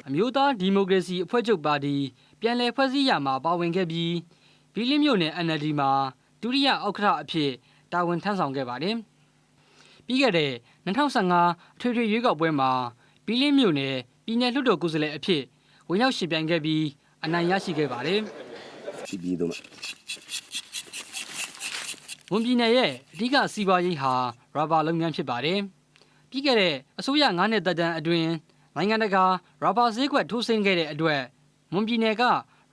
အမျိုးသားဒီမိုကရေစီအဖွဲ့ချုပ်ပါတီပြန်လည်ဖွဲ့စည်းရမှာပါဝင်ခဲ့ပြီးဘီလင်းမြို့နယ် NLD မှာဒုတိယဥက္ကဋ္ဌအဖြစ်တာဝန်ထမ်းဆောင်ခဲ့ပါတယ်။ပြီးခဲ့တဲ့2015အထွေထွေရွေးကောက်ပွဲမှာဘီလင်းမြို့နယ်ပြည်내လွှတ်တော်ကိုယ်စားလှယ်အဖြစ်ဝင်ရောက်ရှင်ပြိုင်ခဲ့ပြီးအနိုင်ရရှိခဲ့ပါတယ်။ဖြစ်ပြီးတော့ ဝန်ပြည်နယ်ရဲ့အဓိကစီးပွားရေးဟာရဘာလုပ်ငန်းဖြစ်ပါတယ်။ပြီးခဲ့တဲ့အစိုးရ9နှစ်သက်တမ်းအတွင်းနိုင်ငံတကာရဘာဈေးကွက်ထိုးဆင်းခဲ့တဲ့အတွက်ဝန်ပြည်နယ်က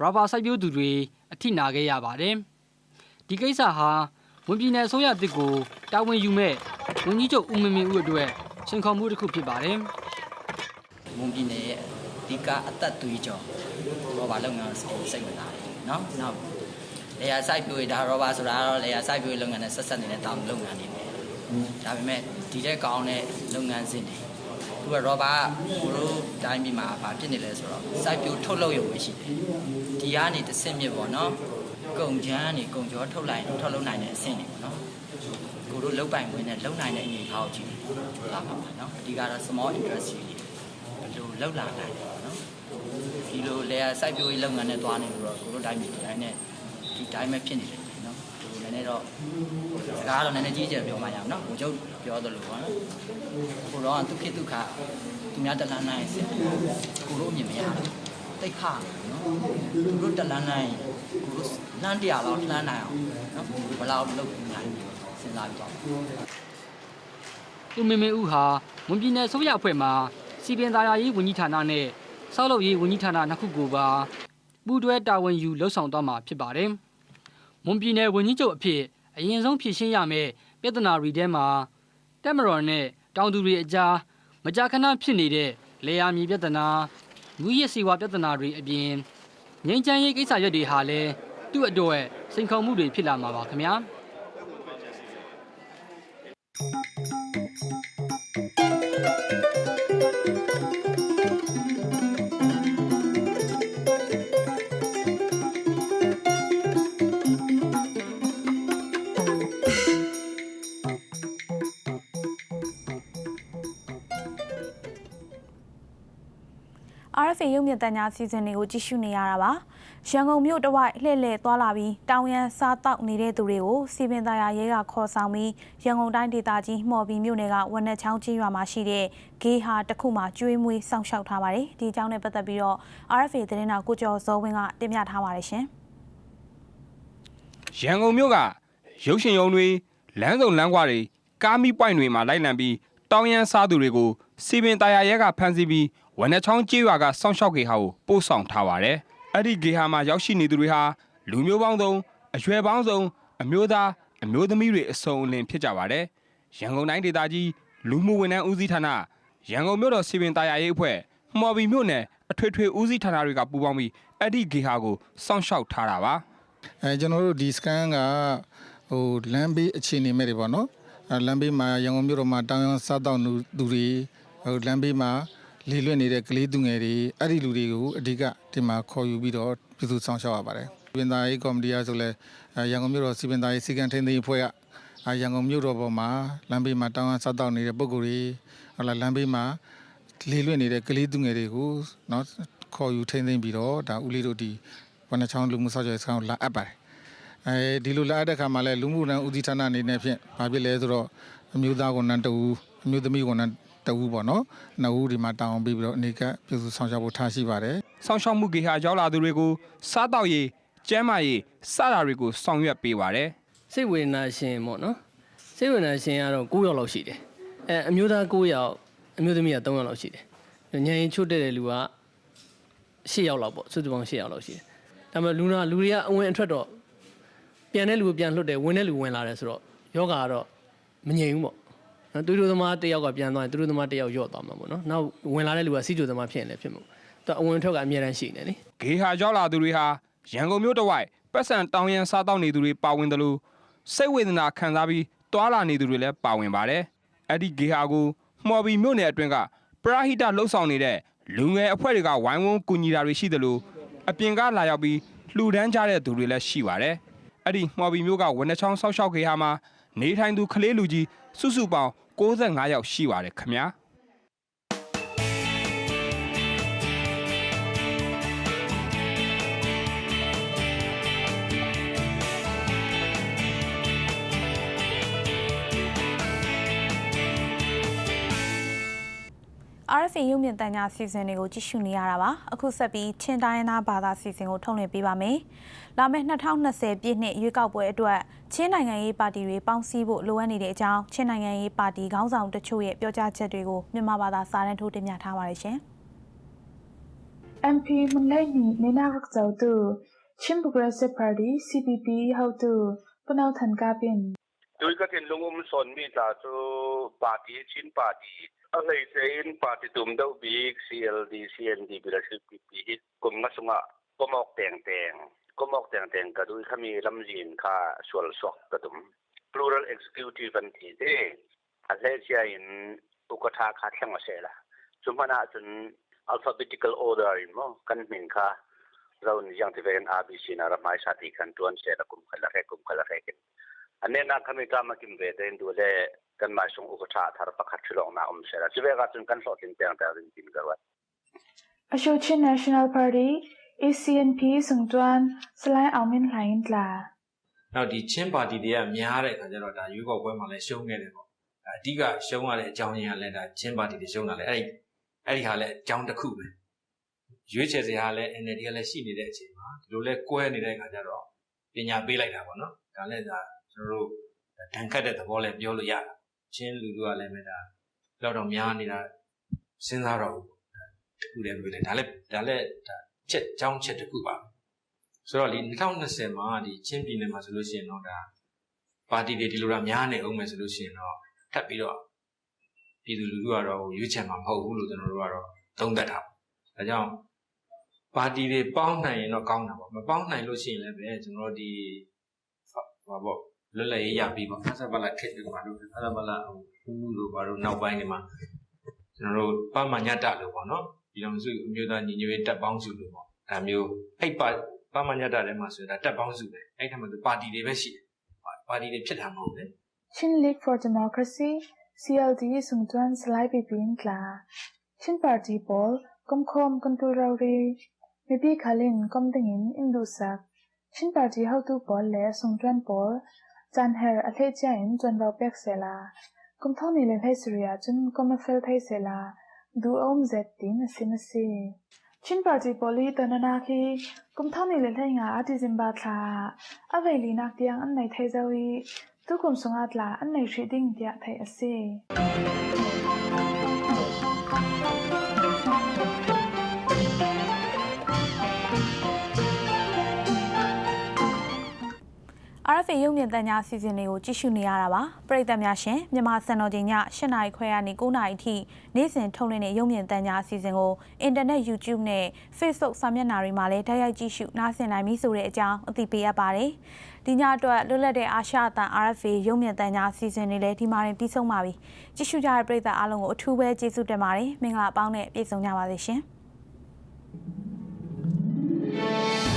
ရဘာစိုက်ပျိုးသူတွေအထိနာခဲ့ရပါတယ်။ဒီကိစ္စဟာဝန်ပြည်နယ်အစိုးရတစ်ကိုတာဝန်ယူမဲ့ဝန်ကြီးချုပ်ဦးမင်းမင်းဦးအတွက်စင်ခေါ်မှုတစ်ခုဖြစ်ပါတယ်။မွန်ပြည်နယ်ရဲ့အဓိကအသက်သွေးကြောရောဘာလုပ်ငန်းကိုစိတ်ဝင်စားတယ်နော်နောက် လေယာစိုက်ပျိုးရေးဒါရောဘာဆိုတာကတော့လေယာစိုက်ပျိုးရေးလုပ်ငန်းနဲ့ဆက်ဆက်နေတဲ့တောင်လုပ်ငန်းတွေနဲ့ဒါပေမဲ့ဒီတဲ့ကောင်းတဲ့လုပ်ငန်းစဉ်တွေသူကရောဘာကိုတို့တိုင်းပြည်မှာဘာဖြစ်နေလဲဆိုတော့စိုက်ပျိုးထုတ်လုပ်ရုံပဲရှိတယ်ဒီကနေတစ်ဆင့်မြစ်ပေါ့နော်ကုန်ချမ်းနေကုန်ကျော်ထုတ်လိုက်ထုတ်လုပ်နိုင်တဲ့အဆင့်တွေပေါ့နော်ကိုတို့လုတ်ပိုင်ဝင်နဲ့လုံနိုင်တဲ့အနေအထားကိုကြည့်လာမှာပါနော်အဓိကတော့ small industry တွေဘယ်လိုလောက်လာနိုင်တယ်ပေါ့နော်ဒီလိုလေယာစိုက်ပျိုးရေးလုပ်ငန်းနဲ့တွားနေလို့တော့ကိုတို့တိုင်းပြည်တိုင်းနဲ့ ဒီတိုင်းပဲဖြစ်နေတယ်နော်ဒီလိုနည်းနည်းတော့စကားတော့နည်းနည်းကြီးကျယ်ပြောမှရအောင်နော်ကိုကျုပ်ပြောသလိုပေါ့နော်ကိုတော့ဒုက္ခဒုက္ခသူများတလန်းနိုင်စစ်ကိုတို့အမြင်မရဘူးတိတ်ခါနော်ကိုတို့တလန်းနိုင်ကိုတို့လမ်းတရားတော့လှမ်းနိုင်အောင်နော်ဘယ်လောက်လုပ်နိုင်စဉ်းစားပြီးတော့ဦးမင်းမင်းဦးဟာဝန်ပြည်နယ်ဆိုရအဖွဲ့မှာစီပင်သာယာရေးဝန်ကြီးဌာနနဲ့စောက်လုပ်ရေးဝန်ကြီးဌာနနှစ်ခုကိုပါပူးတွဲတာဝန်ယူလှုပ်ဆောင်သွားမှာဖြစ်ပါတယ်။ ဝန်ပြည်နယ်ဝန်ကြီးချုပ်အဖြစ်အရင်ဆုံးဖြည့်ရှင်းရမယ့်ပြဿနာတွေထဲမှာတက်မတော်နဲ့တောင်သူတွေအကြားမကြာခဏဖြစ်နေတဲ့လေယာမြေပြဿနာငွေရစီဝါပြဿနာတွေအပြင်ငြိမ်းချမ်းရေးကိစ္စရပ်တွေဟာလည်းသူ့အတွက်စိန်ခေါ်မှုတွေဖြစ်လာမှာပါခင်ဗျာ။။ RFA ရုပ်မြင်သံကြားစီစဉ်တွေကိုကြည့်ရှုနေရတာပါ။ရန်ကုန်မြို့တဝိုက်လှည့်လည်သွားလာပြီးတောင်ရန်စားတောက်နေတဲ့သူတွေကိုစီပင်သာယာရဲကခေါ်ဆောင်ပြီးရန်ကုန်တိုင်းဒေသကြီးမှော်ဘီမြို့နယ်ကဝက်နက်ချောင်းကြီးရွာမှာရှိတဲ့ဂေးဟာတစ်ခုမှာကျွေးမွေးစောင့်ရှောက်ထားပါတယ်။ဒီအကြောင်းနဲ့ပတ်သက်ပြီးတော့ RFA သတင်းတော်ကိုကျော်စောဝင်းကတင်ပြထားပါတယ်ရှင်။ရန်ကုန်မြို့ကရုပ်ရှင်ရုံတွေလမ်းစုံလမ်းကွာတွေကားမီပွိုင်တွေမှာလိုက်လံပြီးတောင်းရန်စားသူတွေကိုစီပင်တာယာရဲကဖမ်းဆီးပြီး ဝနက်ချောင်းကျေးရွာကစောင့်ရှောက်ဂေဟာကိုပို့ဆောင်ထားပါတယ်။အဲ့ဒီဂေဟာမှာရောက်ရှိနေသူတွေဟာလူမျိုးပေါင်းစုံအရွယ်ပေါင်းစုံအမျိုးသားအမျိုးသမီးတွေအစုံအလင်ဖြစ်ကြပါတယ်။ရန်ကုန်တိုင်းဒေသကြီးလူမှုဝန်ထမ်းဦးစီးဌာနရန်ကုန်မြို့တော်စီပင်တာယာရေးအဖွဲ့မှော်ဘီမြို့နယ်အထွေထွေဦးစီးဌာနတွေကပူးပေါင်းပြီးအဲ့ဒီဂေဟာကိုစောင့်ရှောက်ထားတာပါ။အဲကျွန်တော်တို့ဒီ scan ကဟိုလမ်းဘေးအခြေအနေမဲ့တွေပေါ့နော်အဲလမ်းဘေးမှာရန်ကုန်မြို့တော်မှာတောင်ရန်စားတောက်သူတွေဟိုလမ်းဘေးမှာ လေလွတ်နေတဲ့ကလေးသူငယ်တွေအဲ့ဒီလူတွေကိုအဓိကဒီမှာခေါ်ယူပြီးတော့ပြည်သူဆောင်ရှောက်ရပါတယ်။ပြည်သားရေးကော်မတီအားဆိုလဲအဲရန်ကုန်မြို့တော်စီပင်သားရေးစီကံထိန်းသိမ်းရေးအဖွဲ့ကအဲရန်ကုန်မြို့တော်ပေါ်မှာလမ်းဘေးမှာတောင်ရန်စားတောက်နေတဲ့ပုံကိုယ်တွေဟလာလမ်းဘေးမှာလေလွတ်နေတဲ့ကလေးသူငယ်တွေကိုနော်ခေါ်ယူထိန်းသိမ်းပြီးတော့ဒါဦးလေးတို့ဒီဝနချောင်းလူမှုဆောက်ရှောက်ရေးစခန်းကိုလာအပ်ပါတယ်။အဲဒီလိုလာအပ်တဲ့ခါမှာလဲလူမှုဝန်ထမ်းဦးစီးဌာနအနေနဲ့ဖြင့်ဘာဖြစ်လဲဆိုတော့အမျိုးသားဝန်ထမ်းတဦးအမျိုးသမီးဝန်ထမ်း တဦးပေါ့နော်။နှစ်ဦးဒီမှာတောင်းပြီးပြီးတော့အနေကပြည်သူဆောင်ရှောက်ဖို့ထားရှိပါတယ်။စောင့်ရှောက်မှုဂေဟာရောက်လာသူတွေကိုစားတောက်ရေးကျန်းမာရေးစတာတွေကိုဆောင်ရွက်ပေးပါတယ်စိတ်ဝေဒနာရှင်ပေါ့နော်စိတ်ဝေဒနာရှင်ကတော့9ယောက်လောက်ရှိတယ်အဲအမျိုးသား9ယောက်အမျိုးသမီးက3ယောက်လောက်ရှိတယ်ညင်ချွတ်တဲ့လူက10ယောက်လောက်ပေါ့စုစုပေါင်း10ယောက်လောက်ရှိတယ်ဒါပေမဲ့လူနာလူတွေကအဝင်အထွက်တော့ပြန်တဲ့လူကိုပြန်လွတ်တယ်ဝင်တဲ့လူဝင်လာတယ်ဆိုတော့ယောဂါကတော့မငြိမ်ဘူးပေါ့ နော်သူတို့သမားတစ်ယောက်ကပြန်သွားရင်သူတို့သမားတစ်ယောက်ယော့သွားမှာပေါ့နော်နောက်ဝင်လာတဲ့လူကစီဂျိုသမားဖြစ်ရင်လည်းဖြစ်မှာသူအဝင်ထွက်ကအများတန်းရှိနေလေဂေဟာရောက်လာသူတွေဟာရန်ကုန်မြို့တစ်ဝိုက်ပတ်စံတောင်ရန်စားတောက်နေသူတွေပါဝင်တယ်လို့စိတ်ဝေဒနာခံစားပြီးတွာလာနေသူတွေလည်းပါဝင်ပါတယ်အဲ့ဒီဂေဟာကိုမှော်ဘီမြို့နယ်အတွင်းကပရာဟိတလှုပ်ဆောင်နေတဲ့လူငယ်အဖွဲ့တွေကဝိုင်းဝန်းကူညီတာတွေရှိတယ်လို့အပြင်ကလာရောက်ပြီးလှူဒန်းကြတဲ့သူတွေလည်းရှိပါတယ်အဲ့ဒီမှော်ဘီမြို့ကဝနချောင်းဆောက်ရှောက်ဂေဟာမှာနေထိုင်သူကလေးလူကြီးစုစုပေါင်း 65ယောက်ရှိပါတယ်ခင်ဗျာ RFA ရုပ်မြင်သံကြားစီစဉ်တွေကိုကြည့်ရှုနေရတာပါအခုဆက်ပြီးချင်းတိုင်းနာဘာသာစီစဉ်ကိုထုတ်လွှင့်ပေးပါမယ်လာမယ့်2020ပြည့်နှစ်ရွေးကောက်ပွဲအတွက်ချင်းနိုင်ငံရေးပါတီတွေပေါင်းစည်းဖို့လိုအပ်နေတဲ့အကြောင်းချင်းနိုင်ငံရေးပါတီခေါင်းဆောင်တချို့ရဲ့ပြောကြားချက်တွေကိုမြန်မာဘာသာစာတမ်းထိုးတင်ပြထားပါတယ်ရှင် MP မလဲနီနေနာကစောတူချင်း Progressive Party CPP ဟုတ်တူပနောက်ထန်ကပင်တို့ကတဲ့လုံုံစွန်မိတာသူပါတီချင်းပါတီ ร์ตี้อะไรเซนปาร์ตี้ตุ่มดาวบีก CLD CND บิลสิปีปีกุมมาสงะก็มอกแตงแตงก็มอกแตงแตงก็ด้วยขามีลำยินค่าสวลสอกกระตุม plural executive บันทีเดอะไรเชียอินอุกทาคาแข่งมาเสละจุมพนาจน alphabetical order อินมั้งกันมินค่าเรานี่ยังที่เป็น ABC นะรำไม้สาธิคันตว အနေနာခမိတာမကင်ဝေတဲ့ဒူလေကန်မဆုံဥကထာသာပခတ်ချလောနာအုံရှရာချိဝေကချွန်ကန်ဆော့တင်တန်တာရင်တင်ကြဝတ်အရှုချင်း National Party ACNP စုံတွန်းစလိုင်းအောင်မင်းလှိုင်းလာနောက်ဒီချင်းပါတီတွေကများတဲ့အခါကျတော့ဒါရွေးကောက်ပွဲမှာလည်းရှုံးခဲ့တယ်ပေါ့အဓိကရှုံးရတဲ့အကြောင်းရင်းကလည်းဒါချင်းပါတီတွေရှုံးတာလေအဲ့ဒီအဲ့ဒီဟာလည်းအကြောင်းတစ်ခုပဲရွေးချယ်စရာလည်း NLD ကလည်းရှိနေတဲ့အချိန်မှာဒီလိုလဲကွဲနေတဲ့အခါကျတော့ပညာပေးလိုက်တာပေါ့နော်ဒါလည်းဒါ ကျွန်တော်တို့ဒဏ်ခတ်တဲ့သဘောလည်းပြောလို့ရတာချင်းလူတို့ကလည်းမဲ့ဒါတော့တော့များနေတာစဉ်းစားတော့ဘူးတခုတည်းတွေ့တယ်ဒါလည်းဒါလည်းဒါချက်အကြောင်းချက်တစ်ခုပါဆိုတော့ဒီ2020မှာဒီချင်းပြည်နယ်မှာဆိုလို့ရှိရင်တော့ဒါပါတီတွေဒီလိုတော့များနေအောင်မယ်ဆိုလို့ရှိရင်တော့ထပ်ပြီးတော့ပြည်သူလူထုကတော့ရွေးချယ်မှာမဟုတ်ဘူးလို့ကျွန်တော်တို့ကတော့သုံးသပ်တာဒါကြောင့်ပါတီတွေပေါင်းနိုင်ရင်တော့ကောင်းတာပေါ့မပေါင်းနိုင်လို့ရှိရင်လည်းပဲကျွန်တော်တို့ဒီဟောပေါ့ လွတ်လပ်ရေးရပြီပေါ့ဖတ်ဆက်ပါလာခက်တယ်ပါလို့ဖတ်ဆက်ပါလာဟိုဘူးလို့ပါလို့နောက်ပိုင်းတွေမှာကျွန်တော်တို့ပမညတလို့ပေါ့နော်ဒီလိုမျိုးအမျိုးသားညီညွတ်ရေးတပ်ပေါင်းစုလို့ပေါ့အဲမျိုးအဲ့ပါပမညတထဲမှာဆိုတာတပ်ပေါင်းစုပဲအဲ့ထက်မှသူပါတီတွေပဲရှိတယ်ပါတီတွေဖြစ်တာမဟုတ်ဘူး Chin League for Democracy CLD Sungtuan Salai Pipin Tla Chin Party Pol Kom Khom Konturari Mipi Khalin Kom Dingin Indusak Chin Party how tu Pol le Sungtuan Pol Chan Her Athe Chain Chon Vau Pek Sela Kom Thon ni le Thai Surya Chun Kom Fel Thai Sela Du Om Zet Tin Sinasi Chin Party Poli Tanana Khi Kom Thon ni le Thai Nga Ati Zimba Thla Aveli Nak Tiang An Nai Thai Zawi ทุกคนสงอาดลาอันในทรีดิ้งเดียไทยอเ RFA ရုပ်မြင်သံကြားအစီအစဉ်တွေကိုကြည့်ရှုနေရတာပါပရိသတ်များရှင်မြန်မာစံတော်ချိန်ည7:00နာရီခွဲကနေ9:00နာရီထိနေ့စဉ်ထုတ်လွှင့်တဲ့ရုပ်မြင်သံကြားအစီအစဉ်ကိုအင်တာနက် YouTube နဲ့ Facebook စာမျက်နှာတွေမှာလည်းတိုက်ရိုက်ကြည့်ရှုနားဆင်နိုင်ပြီဆိုတဲ့အကြောင်းအသိပေးအပ်ပါတယ်ဒီညအတွက်လွတ်လပ်တဲ့အာရှအသံ RFA ရုပ်မြင်သံကြားအစီအစဉ်တွေလည်းဒီမှာတင်ပြီးဆုံးပါပြီကြည့်ရှုကြတဲ့ပရိသတ်အားလုံးကိုအထူးပဲကျေးဇူးတင်ပါတယ်မင်္ဂလာပေါင်းနဲ့ပြည့်စုံကြပါစေရှင် Thank you.